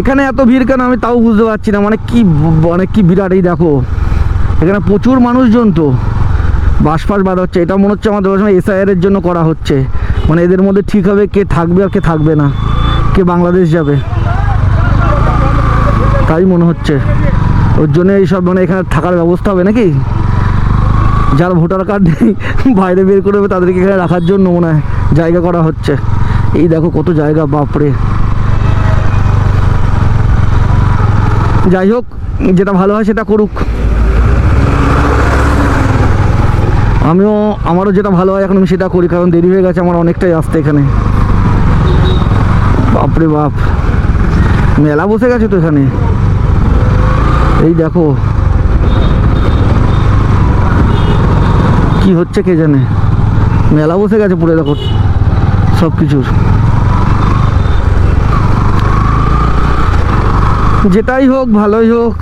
এখানে এত ভিড় কেন আমি তাও বুঝতে পারছি না। মানে কি মানে কি বিরাট, এই দেখো। এখানে প্রচুর মানুষজন তো। বাস ফাস বার হচ্ছে। এটা মনে হচ্ছে আমাদের সময় এসআইআর এর জন্য করা হচ্ছে। মানে এদের মধ্যে ঠিক হবে কে থাকবে আর কে থাকবে না। কে বাংলাদেশ যাবে। তাই মনে হচ্ছে। ওর জন্য এইসব মানে এখানে থাকার ব্যবস্থা হবে নাকি? যার ভোটার কার্ড নেই, বাইরে বের করে তাদেরকে এখানে রাখার জন্য মনে হয় জায়গা করা হচ্ছে। এই দেখো কত জায়গা, বাপরে। যাই হোক, যেটা ভালো হয় সেটা করুক। আমিও, আমারও যেটা ভালো হয় এখন আমি সেটা করি, কারণ দেরি হয়ে গেছে, আমার অনেকটাই আসতে এখানে। বাপরে বাপ। মেলা বসে গেছে তো এখানে। এই দেখো। কি হচ্ছে কে জানে? মেলা বসে গেছে পুরো, দেখো সব কিছুর যেটাই হোক ভালোই হোক।